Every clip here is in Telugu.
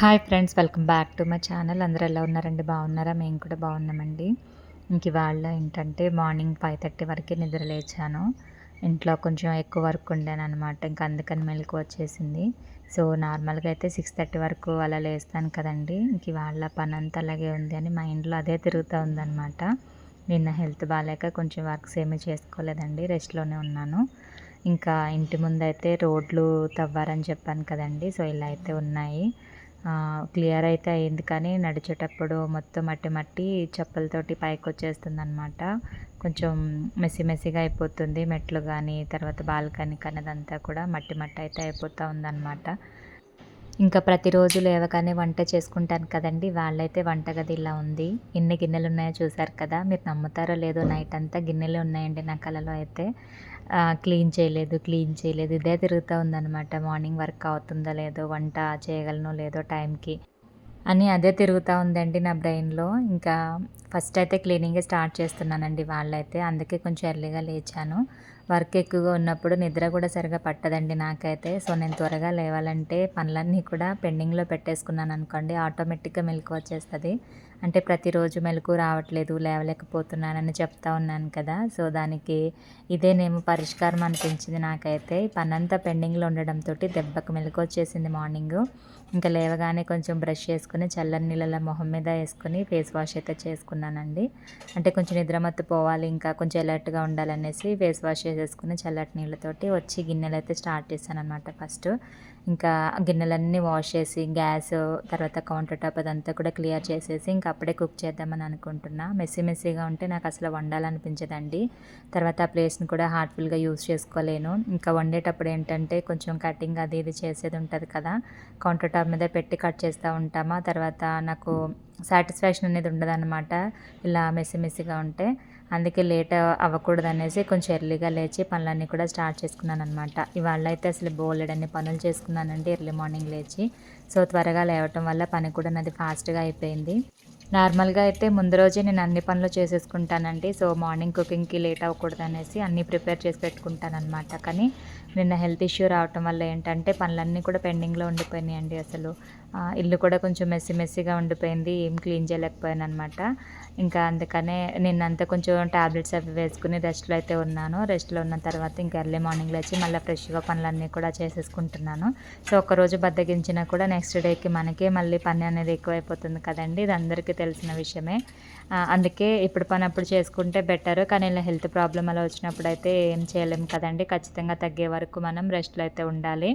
Hi friends welcome back to my channel అందరు ఎలా ఉన్నారండి? బాగున్నారా? మేము కూడా బాగున్నామండి. ఇంక ఇవాళ ఏంటంటే మార్నింగ్ ఫైవ్ థర్టీ వరకే నిద్ర లేచాను. ఇంట్లో కొంచెం ఎక్కువ వర్క్ ఉండాను అనమాట ఇంకా అందుకని మెలకు వచ్చేసింది. సో నార్మల్గా అయితే సిక్స్ థర్టీ వరకు అలా లేస్తాను కదండి. ఇంక ఇవాళ పని అంతా అలాగే ఉంది అని మైండ్లో అదే తిరుగుతూ ఉందన్నమాట. నిన్న హెల్త్ బాగాలేక కొంచెం వర్క్స్ ఏమీ చేసుకోలేదండి. రెస్ట్లోనే ఉన్నాను. ఇంకా ఇంటి ముందు అయితే రోడ్లు తవ్వారని చెప్పాను కదండి. సో ఇలా అయితే ఉన్నాయి. క్లియర్ అయితే అయింది కానీ నడిచేటప్పుడు మొత్తం మట్టి మట్టి చెప్పులతోటి పైకి వచ్చేస్తుంది అనమాట కొంచెం మెస్సి మెస్సిగా అయిపోతుంది మెట్లు కానీ తర్వాత బాల్కనీ కానీ అదంతా కూడా మట్టి మట్టి అయితే అయిపోతూ ఉందన్నమాట. ఇంకా ప్రతిరోజు లేవగానే వంట చేసుకుంటాను కదండి వాళ్ళైతే వంటగది ఇలా ఉంది. ఎన్ని గిన్నెలు ఉన్నాయో చూసారు కదా మీరు నమ్ముతారో లేదో నైట్ అంతా గిన్నెలు ఉన్నాయండి నా కళలో అయితే. క్లీన్ చేయలేదు క్లీన్ చేయలేదు. ఇదే తిరుగుతూ ఉందన్నమాట. మార్నింగ్ వర్క్ అవుతుందో లేదో వంట చేయగలనో లేదో టైంకి అని అదే తిరుగుతూ ఉందండి నా బ్రెయిన్లో. ఇంకా ఫస్ట్ అయితే క్లీనింగే స్టార్ట్ చేస్తున్నానండి వాళ్ళైతే. అందుకే కొంచెం ఎర్లీగా లేచాను. వర్క్ ఎక్కువగా ఉన్నప్పుడు నిద్ర కూడా సరిగా పట్టదండి నాకైతే. సో నేను త్వరగా లేవాలంటే పనులన్నీ కూడా పెండింగ్లో పెట్టేసుకున్నాను అనుకోండి ఆటోమేటిక్గా మెలకు వచ్చేస్తుంది. అంటే ప్రతిరోజు మెలకు రావట్లేదు లేవలేకపోతున్నానని చెప్తా ఉన్నాను కదా. సో దానికి ఇదేనేమో పరిష్కారం అనిపించింది నాకైతే. పనంతా పెండింగ్లో ఉండడంతో దెబ్బకు మెలకు వచ్చేసింది మార్నింగ్. ఇంకా లేవగానే కొంచెం బ్రష్ చేసుకుని చల్లని నీళ్ళ మొహం మీద వేసుకుని ఫేస్ వాష్ అయితే చేసుకున్నానండి. అంటే కొంచెం నిద్రమత్తు పోవాలి ఇంకా కొంచెం అలర్ట్గా ఉండాలనేసి ఫేస్ వాష్ చేసేసుకుని చల్లటి నీళ్ళతోటి వచ్చి గిన్నెలు అయితే స్టార్ట్ చేశాను అనమాట ఫస్ట్. ఇంకా గిన్నెలన్నీ వాష్ చేసి గ్యాస్ తర్వాత కౌంటర్ టాప్ అదంతా కూడా క్లియర్ చేసేసి ఇంకా అప్పుడే కుక్ చేద్దామని అనుకుంటున్నా. మెస్సీ మెస్సీగా ఉంటే నాకు అసలు వండాలనిపించదండి. తర్వాత ఆ ప్లేస్ని కూడా హార్ట్ఫుల్గా యూస్ చేసుకోలేను. ఇంకా వండేటప్పుడు ఏంటంటే కొంచెం కటింగ్ అది ఇది చేసేది ఉంటుంది కదా కౌంటర్ టాప్ మీద పెట్టి కట్ చేస్తూ ఉంటామా? తర్వాత నాకు సాటిస్ఫాక్షన్ అనేది ఉండదన్నమాట ఇలా మెస్సీ మెస్సీగా ఉంటే. అందుకే లేట్ అవ్వకూడదు అనేసి కొంచెం ఎర్లీగా లేచి పనులన్నీ కూడా స్టార్ట్ చేసుకున్నాను అనమాట ఇవాళ అయితే అసలు బోలెడన్ని పనులు చేసుకున్నానండి ఎర్లీ మార్నింగ్ లేచి. సో త్వరగా లేవటం వల్ల పని కూడా నాది ఫాస్ట్గా అయిపోయింది. నార్మల్గా అయితే ముందు రోజే నేను అన్ని పనులు చేసేసుకుంటానండి. సో మార్నింగ్ కుకింగ్కి లేట్ అవ్వకూడదు అనేసి అన్నీ ప్రిపేర్ చేసి పెట్టుకుంటాను అనమాట కానీ నిన్న హెల్త్ ఇష్యూ రావటం వల్ల ఏంటంటే పనులన్నీ కూడా పెండింగ్లో ఉండిపోయినాయి అండి అసలు ఇల్లు కూడా కొంచెం మెస్సి మెస్సిగా ఉండిపోయింది ఏం క్లీన్ చేయలేకపోయాను అనమాట ఇంకా అందుకనే నిన్నంతా కొంచెం ట్యాబ్లెట్స్ అవి వేసుకుని రెస్ట్లో అయితే ఉన్నాను. రెస్ట్లో ఉన్న తర్వాత ఇంకా ఎర్లీ మార్నింగ్ లేచి మళ్ళీ ఫ్రెష్గా పనులన్నీ కూడా చేసేసుకుంటున్నాను. సో ఒకరోజు బద్దగించినా కూడా నెక్స్ట్ డేకి మనకి మళ్ళీ పని అనేది ఎక్కువైపోతుంది కదండి. ఇది అందరికీ తెలిసిన విషయమే. అందుకే ఇప్పుడు పని అప్పుడు చేసుకుంటే బెటర్ కానీ ఇలా హెల్త్ ప్రాబ్లం అలా వచ్చినప్పుడు అయితే ఏం చేయలేము కదండి. ఖచ్చితంగా తగ్గే వరకు మనం రెస్ట్లో అయితే ఉండాలి.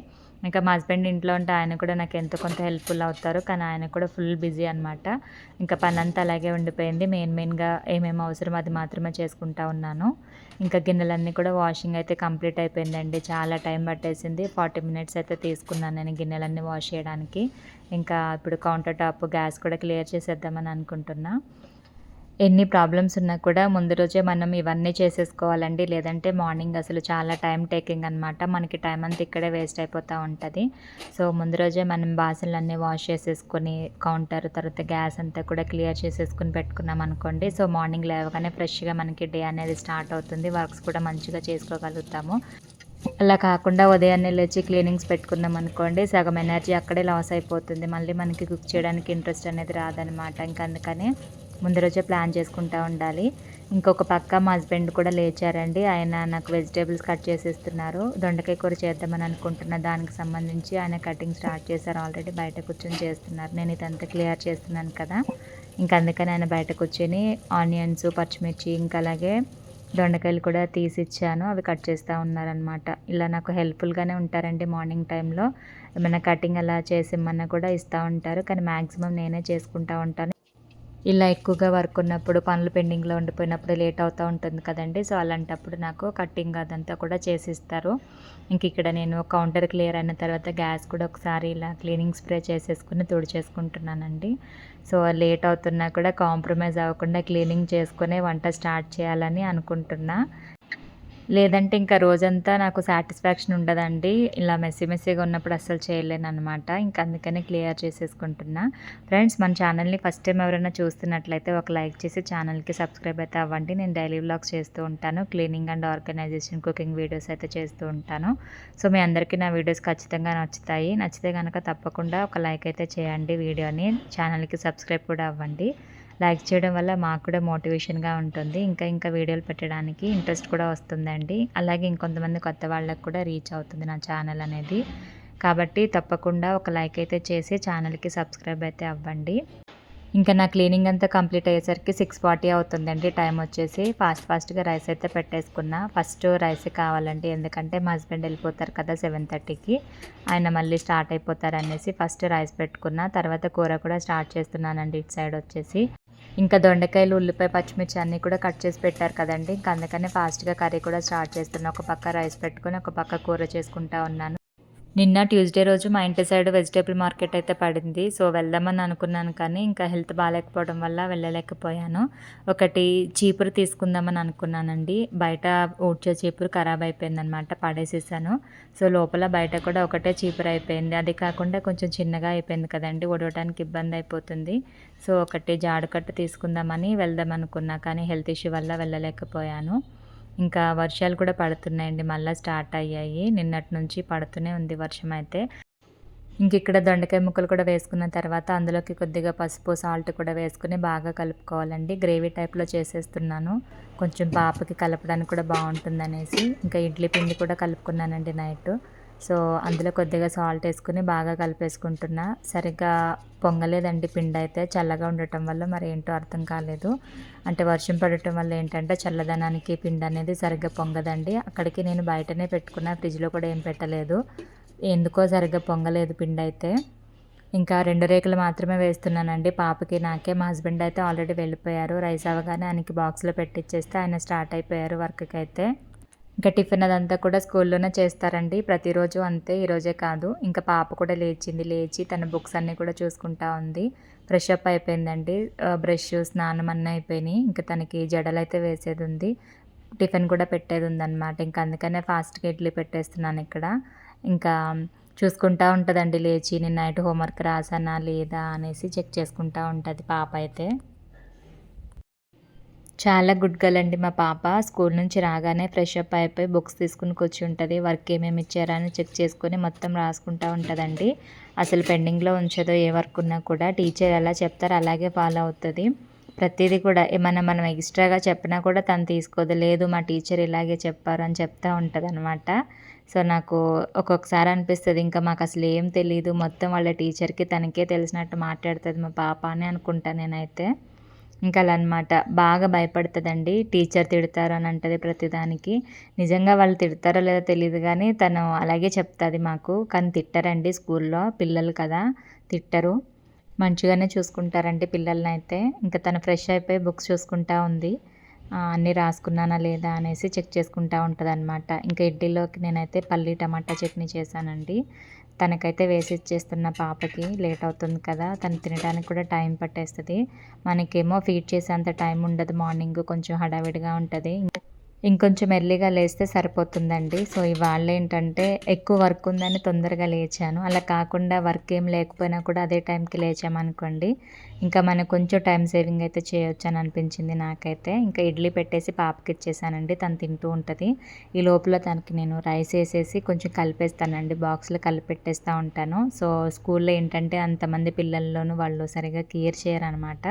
ఇంకా మా హస్బెండ్ ఇంట్లో ఉంటే ఆయన కూడా నాకు ఎంతో కొంత హెల్ప్ఫుల్ అవుతారు. కానీ ఆయన కూడా ఫుల్ బిజీ అనమాట ఇంకా పని అంతా అలాగే ఉండిపోయింది. మెయిన్ మెయిన్గా ఏమేమి అవసరం అది మాత్రమే చేసుకుంటా ఉన్నాను. ఇంకా గిన్నెలన్నీ కూడా వాషింగ్ అయితే కంప్లీట్ అయిపోయిందండి. చాలా టైం పట్టేసింది. ఫార్టీ మినిట్స్ అయితే తీసుకున్నాను నేను గిన్నెలన్నీ వాష్ చేయడానికి. ఇంకా ఇప్పుడు కౌంటర్ టాప్ గ్యాస్ కూడా క్లియర్ చేసేద్దామని అనుకుంటున్నా. ఎన్ని ప్రాబ్లమ్స్ ఉన్నా కూడా ముందు రోజే మనం ఇవన్నీ చేసేసుకోవాలండి. లేదంటే మార్నింగ్ అసలు చాలా టైం టేకింగ్ అనమాట మనకి టైం అంతా ఇక్కడే వేస్ట్ అయిపోతూ ఉంటుంది. సో ముందు రోజే మనం బాసనలన్నీ వాష్ చేసేసుకొని కౌంటర్ తర్వాత గ్యాస్ అంతా కూడా క్లియర్ చేసేసుకుని పెట్టుకున్నాం అనుకోండి. సో మార్నింగ్ లేవగానే ఫ్రెష్గా మనకి డే అనేది స్టార్ట్ అవుతుంది. వర్క్స్ కూడా మంచిగా చేసుకోగలుగుతాము. అలా కాకుండా ఉదయాన్నే లేచి క్లీనింగ్స్ పెట్టుకున్నాం అనుకోండి సగం ఎనర్జీ అక్కడే లాస్ అయిపోతుంది. మళ్ళీ మనకి కుక్ చేయడానికి ఇంట్రెస్ట్ అనేది రాదనమాట ఇంకా అందుకనే ముందు రోజే ప్లాన్ చేసుకుంటూ ఉండాలి. ఇంకొక పక్క మా హస్బెండ్ కూడా లేచారండి. ఆయన నాకు వెజిటేబుల్స్ కట్ చేసేస్తున్నారు. దొండకాయ కూర చేద్దామని అనుకుంటున్న దానికి సంబంధించి ఆయన కటింగ్ స్టార్ట్ చేశారు. ఆల్రెడీ బయట కూర్చొని చేస్తున్నారు. నేను ఇదంతా క్లియర్ చేస్తున్నాను కదా. ఇంకా అందుకని ఆయన బయట కూర్చొని ఆనియన్స్ పచ్చిమిర్చి ఇంకా అలాగే దొండకాయలు కూడా తీసిచ్చాను అవి కట్ చేస్తూ ఉన్నారనమాట ఇలా నాకు హెల్ప్ఫుల్గానే ఉంటారండి మార్నింగ్ టైంలో. ఏమైనా కటింగ్ అలా చేసి ఇమ్మన్నా కూడా ఇస్తూ ఉంటారు. కానీ మ్యాక్సిమం నేనే చేసుకుంటూ ఉంటాను. ఇలా ఎక్కువగా వర్క్ ఉన్నప్పుడు పనులు పెండింగ్లో ఉండిపోయినప్పుడు లేట్ అవుతూ ఉంటుంది కదండి. సో అలాంటప్పుడు నాకు కట్టింగ్ అదంతా కూడా చేసిస్తారు. ఇంక ఇక్కడ నేను కౌంటర్ క్లియర్ అయిన తర్వాత గ్యాస్ కూడా ఒకసారి ఇలా క్లీనింగ్ స్ప్రే చేసేసుకుని తుడిచేసుకుంటున్నానండి. సో లేట్ అవుతున్నా కూడా కాంప్రమైజ్ అవ్వకుండా క్లీనింగ్ చేసుకునే వంట స్టార్ట్ చేయాలని అనుకుంటున్నా. లేదంటే ఇంకా రోజంతా నాకు సాటిస్ఫాక్షన్ ఉండదండి. ఇలా మెస్సీ మెస్సీగా ఉన్నప్పుడు అస్సలు చేయలేను అనమాట ఇంకా అందుకనే క్లియర్ చేసేసుకుంటున్నా. ఫ్రెండ్స్ మన ఛానల్ని ఫస్ట్ టైం ఎవరైనా చూస్తున్నట్లయితే ఒక లైక్ చేసి ఛానల్కి సబ్స్క్రైబ్ అయితే అవ్వండి. నేను డైలీ వ్లాగ్స్ చేస్తూ ఉంటాను. Cleaning and organisation cooking videos అయితే చేస్తూ ఉంటాను. సో మీ అందరికీ నా వీడియోస్ ఖచ్చితంగా నచ్చుతాయి. నచ్చితే కనుక తప్పకుండా ఒక లైక్ అయితే చేయండి వీడియోని. ఛానల్కి సబ్స్క్రైబ్ కూడా అవ్వండి. లైక్ చేయడం వల్ల మాకు కూడా మోటివేషన్గా ఉంటుంది. ఇంకా ఇంకా వీడియోలు పెట్టడానికి ఇంట్రెస్ట్ కూడా వస్తుందండి. అలాగే ఇంకొంతమంది కొత్త వాళ్ళకి కూడా రీచ్ అవుతుంది నా ఛానల్ అనేది. కాబట్టి తప్పకుండా ఒక లైక్ అయితే చేసి ఛానల్కి సబ్స్క్రైబ్ అయితే అవ్వండి. ఇంకా నా క్లీనింగ్ అంతా కంప్లీట్ అయ్యేసరికి సిక్స్ ఫార్టీ అవుతుందండి. టైం వచ్చేసి ఫాస్ట్ ఫాస్ట్గా రైస్ అయితే పెట్టేసుకున్నా. ఫస్ట్ రైస్ కావాలండి. ఎందుకంటే మా హస్బెండ్ వెళ్ళిపోతారు కదా సెవెన్ థర్టీకి. ఆయన మళ్ళీ స్టార్ట్ అయిపోతారు అనేసి ఫస్ట్ రైస్ పెట్టుకున్నా. తర్వాత కూర కూడా స్టార్ట్ చేస్తున్నానండి ఇటు సైడ్ వచ్చేసి. ఇంకా దొండకాయలు ఉల్లిపాయ పచ్చిమిర్చి అన్నీ కూడా కట్ చేసి పెట్టారు కదండి. ఇంకా అందుకనే ఫాస్ట్గా కర్రీ కూడా స్టార్ట్ చేస్తున్నా. ఒక పక్క రైస్ పెట్టుకొని ఒక పక్క కూర చేసుకుంటా ఉన్నాను. నిన్న ట్యూస్డే రోజు మా ఇంటి సైడ్ వెజిటేబుల్ మార్కెట్ అయితే పడింది. సో వెళ్దామని అనుకున్నాను కానీ ఇంకా హెల్త్ బాగాలేకపోవడం వల్ల వెళ్ళలేకపోయాను. ఒకటి చీపురు తీసుకుందామని అనుకున్నానండి. బయట ఊడ్చే చీపురు ఖరాబ్ అయిపోయిందనమాట పడేసేసాను. సో లోపల బయట కూడా ఒకటే చీపురు అయిపోయింది. అది కాకుండా కొంచెం చిన్నగా అయిపోయింది కదండి ఒడవటానికి ఇబ్బంది అయిపోతుంది. సో ఒకటి జాడుకట్టు తీసుకుందామని వెళ్దాం అనుకున్నా కానీ హెల్త్ ఇష్యూ వల్ల వెళ్ళలేకపోయాను. ఇంకా వర్షాలు కూడా పడుతున్నాయండి. మళ్ళీ స్టార్ట్ అయ్యాయి. నిన్నటి నుంచి పడుతూనే ఉంది వర్షం అయితే. ఇంక ఇక్కడ దొండకాయ ముక్కలు కూడా వేసుకున్న తర్వాత అందులోకి కొద్దిగా పసుపు సాల్ట్ కూడా వేసుకుని బాగా కలుపుకోవాలండి. గ్రేవీ టైప్లో చేసేస్తున్నాను. కొంచెం పాపకి కలపడానికి కూడా బాగుంటుంది అనేసి ఇంకా ఇడ్లీ పిండి కూడా కలుపుకున్నానండి నైట్. సో అందులో కొద్దిగా సాల్ట్ వేసుకుని బాగా కలిపేసుకుంటున్నా. సరిగ్గా పొంగలేదండి పిండి అయితే. చల్లగా ఉండటం వల్ల మరి ఏంటో అర్థం కాలేదు. అంటే వర్షం పడటం వల్ల ఏంటంటే చల్లదనానికి పిండి అనేది సరిగ్గా పొంగదండి. అక్కడికి నేను బయటనే పెట్టుకున్న ఫ్రిడ్జ్లో కూడా ఏం పెట్టలేదు. ఎందుకో సరిగ్గా పొంగలేదు పిండి అయితే. ఇంకా రెండు రేకులు మాత్రమే వేస్తున్నానండి. పాపకి నాకే. మా హస్బెండ్ అయితే ఆల్రెడీ వెళ్ళిపోయారు. రైస్ అవ్వగానే ఆయనకి బాక్స్లో పెట్టిచ్చేస్తే ఆయన స్టార్ట్ అయిపోయారు వర్క్కి అయితే ఇంకా టిఫిన్ అదంతా కూడా స్కూల్లోనే చేస్తారండి. ప్రతిరోజు అంతే ఈరోజే కాదు. ఇంకా పాప కూడా లేచింది. లేచి తన బుక్స్ అన్నీ కూడా చూసుకుంటా ఉంది. ఫ్రెష్ అప్ అయిపోయిందండి. బ్రష్ స్నానం అన్నీ అయిపోయినాయి. ఇంకా తనకి జడలు అయితే వేసేది ఉంది టిఫిన్ కూడా పెట్టేది ఉందన్నమాట ఇంకా అందుకనే ఫాస్ట్గా ఇడ్లీ పెట్టేస్తున్నాను ఇక్కడ. ఇంకా చూసుకుంటా ఉంటుందండి. లేచి నేను నైట్ హోంవర్క్ రాసానా లేదా అనేసి చెక్ చేసుకుంటా ఉంటుంది పాప అయితే. చాలా గుడ్ గర్ల్ అండి మా పాప. స్కూల్ నుంచి రాగానే ఫ్రెష్ అప్ అయిపోయి బుక్స్ తీసుకుని కూర్చుంటుంది. వర్క్ ఏమేమి ఇచ్చారా అని చెక్ చేసుకొని మొత్తం రాసుకుంటూ ఉంటుందండి. అసలు పెండింగ్లో ఉంచదో ఏ వర్క్ ఉన్నా కూడా టీచర్ ఎలా చెప్తారో అలాగే ఫాలో అవుతుంది. ప్రతిదీ కూడా ఏమన్నా మనం ఎక్స్ట్రాగా చెప్పినా కూడా తను తీసుకోదు. లేదు మా టీచర్ ఇలాగే చెప్పారు అని చెప్తూ ఉంటుంది అనమాట సో నాకు ఒక్కొక్కసారి అనిపిస్తుంది ఇంకా మాకు అసలు ఏం తెలియదు మొత్తం వాళ్ళ టీచర్కి తనకే తెలిసినట్టు మాట్లాడుతుంది మా పాప అని అనుకుంటా నేనైతే. ఇంకా అలా అనమాట బాగా భయపడుతుందండి. టీచర్ తిడతారు అని అంటది ప్రతిదానికి. నిజంగా వాళ్ళు తిడతారో లేదో తెలియదు కానీ తను అలాగే చెప్తుంది మాకు. కానీ తిట్టరండి స్కూల్లో పిల్లలు కదా. తిట్టరు. మంచిగానే చూసుకుంటారండి పిల్లల్ని అయితే ఇంకా తను ఫ్రెష్ అయిపోయి బుక్స్ చూసుకుంటా ఉంది. అన్నీ రాసుకున్నానా లేదా అనేసి చెక్ చేసుకుంటూ ఉంటుంది అనమాట ఇంకా ఇడ్లీలోకి నేనైతే పల్లి టమాటా చట్నీ చేశానండి. తనకైతే వేసి ఇచ్చేస్తున్న పాపకి లేట్ అవుతుంది కదా తను తినడానికి కూడా టైం పట్టేస్తుంది. మనకేమో ఫీడ్ చేసేంత టైం ఉండదు మార్నింగ్ కొంచెం హడావిడిగా ఉంటుంది. ఇంకొంచెం ఎర్లీగా లేస్తే సరిపోతుందండి. సో ఇవాళ ఏంటంటే ఎక్కువ వర్క్ ఉందని తొందరగా లేచాను. అలా కాకుండా వర్క్ ఏం లేకపోయినా కూడా అదే టైంకి లేచామనుకోండి ఇంకా మనకు కొంచెం టైం సేవింగ్ అయితే చేయొచ్చు అని అనిపించింది నాకైతే. ఇంకా ఇడ్లీ పెట్టేసి పాపకి ఇచ్చేసానండి. తను తింటూ ఉంటుంది. ఈ లోపల తనకి నేను రైస్ వేసేసి కొంచెం కలిపేస్తానండి. బాక్స్లో కలిపెట్టేస్తూ ఉంటాను. సో స్కూల్లో ఏంటంటే అంతమంది పిల్లల్లోనూ వాళ్ళు సరిగా కేర్ చేయరు అనమాట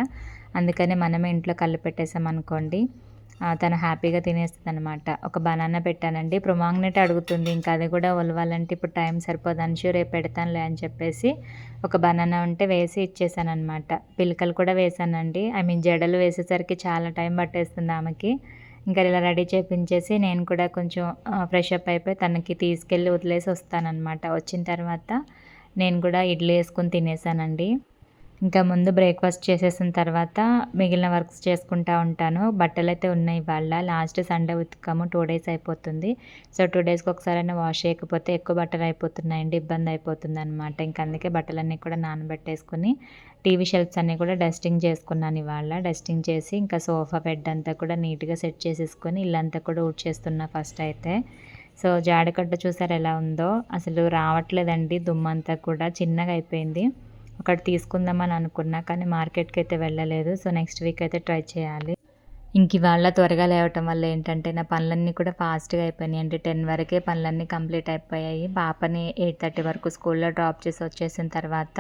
అందుకని మనమే ఇంట్లో కలిపెట్టేసామనుకోండి తను హ్యాపీగా తినేస్తుంది అనమాట ఒక బనానా పెట్టానండి. ప్రొమాంగ్నెట్ అడుగుతుంది. ఇంకా అది కూడా ఒలవాలంటే ఇప్పుడు టైం సరిపోదు. అన్షూ రేపు పెడతానులే అని చెప్పేసి ఒక బనానా ఉంటే వేసి ఇచ్చేసాను అనమాట పిలకలు కూడా వేసానండి. ఐ మీన్ జడలు వేసేసరికి చాలా టైం పట్టేస్తుంది ఆమెకి. ఇంకా ఇలా రెడీ చేపించేసి నేను కూడా కొంచెం ఫ్రెష్ అప్ అయిపోయి తనకి తీసుకెళ్ళి వదిలేసి వస్తానన్నమాట. వచ్చిన తర్వాత నేను కూడా ఇడ్లీ వేసుకొని తినేసానండి. ఇంకా ముందు బ్రేక్ఫాస్ట్ చేసేసిన తర్వాత మిగిలిన వర్క్స్ చేసుకుంటూ ఉంటాను. బట్టలు అయితే ఉన్నాయి ఇవాళ. లాస్ట్ సండే ఉతికాము. టూ డేస్ అయిపోతుంది. సో టూ డేస్కి ఒకసారైనా వాష్ చేయకపోతే ఎక్కువ బట్టలు అయిపోతున్నాయండి. ఇబ్బంది అయిపోతుంది అనమాట ఇంకా అందుకే బట్టలన్నీ కూడా నానబెట్టేసుకుని టీవీ షెల్ఫ్స్ అన్నీ కూడా డస్టింగ్ చేసుకున్నాను ఇవాళ. డస్టింగ్ చేసి ఇంకా సోఫా బెడ్ అంతా కూడా నీట్గా సెట్ చేసేసుకొని ఇల్లంతా కూడా ఊడ్చేస్తున్నా ఫస్ట్ అయితే. సో జాడకట్ట చూసారు ఎలా ఉందో? అసలు రావట్లేదండి. దుమ్మంతా కూడా చిన్నగా అయిపోయింది. ఒకటి తీసుకుందామని అనుకున్నా కానీ మార్కెట్కి అయితే వెళ్ళలేదు. సో నెక్స్ట్ వీక్ అయితే ట్రై చేయాలి. ఇంక ఇవాళ త్వరగా లేవటం వల్ల ఏంటంటే నా పనులన్నీ కూడా ఫాస్ట్గా అయిపోయినాయి. అంటే టెన్ వరకే పనులన్నీ కంప్లీట్ అయిపోయాయి. పాపని ఎయిట్ థర్టీ వరకు స్కూల్లో డ్రాప్ చేసి వచ్చేసిన తర్వాత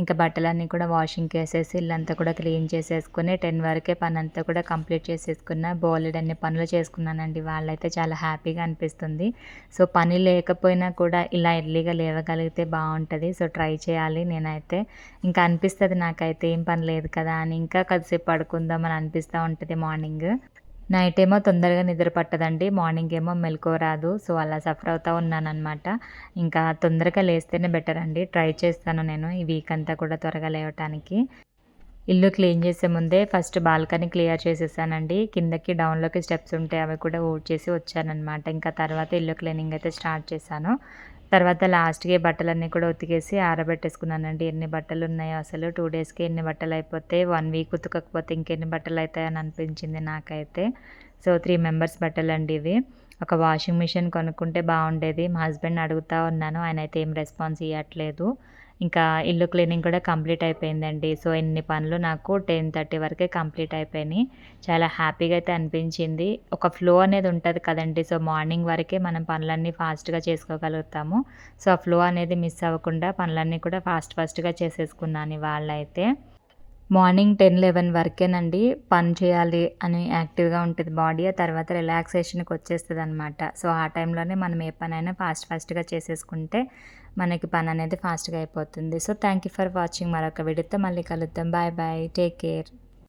ఇంకా బట్టలన్నీ కూడా వాషింగ్కి వేసేసి ఇల్లంతా కూడా క్లీన్ చేసేసుకుని టెన్ వరకే పని అంతా కూడా కంప్లీట్ చేసేసుకున్న బోలెడ్ అన్ని పనులు చేసుకున్నానండి. వాళ్ళైతే చాలా హ్యాపీగా అనిపిస్తుంది. సో పని లేకపోయినా కూడా ఇలా ఎర్లీగా లేవగలిగితే బాగుంటుంది. సో ట్రై చేయాలి నేనైతే. ఇంకా అనిపిస్తుంది నాకైతే ఏం పని లేదు కదా అని ఇంకా కొద్దిసేపు పడుకుందామని అనిపిస్తూ ఉంటుంది మార్నింగ్ నైట్ ఏమో తొందరగా నిద్ర పట్టదండి. మార్నింగ్ ఏమో మెలకువ రాదు. సో అలా సఫర్ అవుతూ ఉన్నానమాట ఇంకా తొందరగా లేస్తేనే బెటర్ అండి. ట్రై చేస్తాను నేను ఈ వీక్ అంతా కూడా త్వరగా లేవటానికి. ఇల్లు క్లీన్ చేసే ముందే ఫస్ట్ బాల్కనీ క్లియర్ చేసేసానండి. కిందకి డౌన్లోకి స్టెప్స్ ఉంటాయి అవి కూడా ఊడ్చేసి వచ్చానమాట ఇంకా తర్వాత ఇల్లు క్లీనింగ్ అయితే స్టార్ట్ చేశాను. తర్వాత లాస్ట్కి బట్టలన్నీ కూడా ఉతికేసి ఆరబెట్టేసుకున్నానండి. ఎన్ని బట్టలు ఉన్నాయో అసలు టూ డేస్కి ఎన్ని బట్టలు అయిపోతే వన్ వీక్ ఉతకకపోతే ఇంకెన్ని బట్టలు అవుతాయని అనిపించింది నాకైతే. సో త్రీ మెంబర్స్ బట్టలు అండి ఇవి. ఒక వాషింగ్ మిషన్ కొనుక్కుంటే బాగుండేది. మా హస్బెండ్ అడుగుతూ ఉన్నాను. ఆయన అయితే ఏం రెస్పాన్స్ ఇవ్వట్లేదు ఇంకా ఇల్లు క్లీనింగ్ కూడా కంప్లీట్ అయిపోయిందండి. సో ఎన్ని పనులు నాకు టెన్ థర్టీ వరకే కంప్లీట్ అయిపోయినాయి. చాలా హ్యాపీగా అయితే అనిపించింది. ఒక ఫ్లో అనేది ఉంటుంది కదండి. సో మార్నింగ్ వరకే మనం పనులన్నీ ఫాస్ట్గా చేసుకోగలుగుతాము. సో ఆ ఫ్లో అనేది మిస్ అవ్వకుండా పనులన్నీ కూడా ఫాస్ట్ ఫాస్ట్గా చేసేసుకున్నాను వాళ్ళైతే మార్నింగ్ టెన్ లెవెన్ వరకేనండి పని చేయాలి అని యాక్టివ్గా ఉంటుంది బాడీ. ఆ తర్వాత రిలాక్సేషన్కి వచ్చేస్తుంది అనమాట సో ఆ టైంలోనే మనం ఏ పనైనా ఫాస్ట్ ఫాస్ట్గా చేసేసుకుంటే మనకి పని అనేది ఫాస్ట్గా అయిపోతుంది. So thank you for watching మరొక వీడియోతో మళ్ళీ కలుద్దాం. Bye bye. Take care.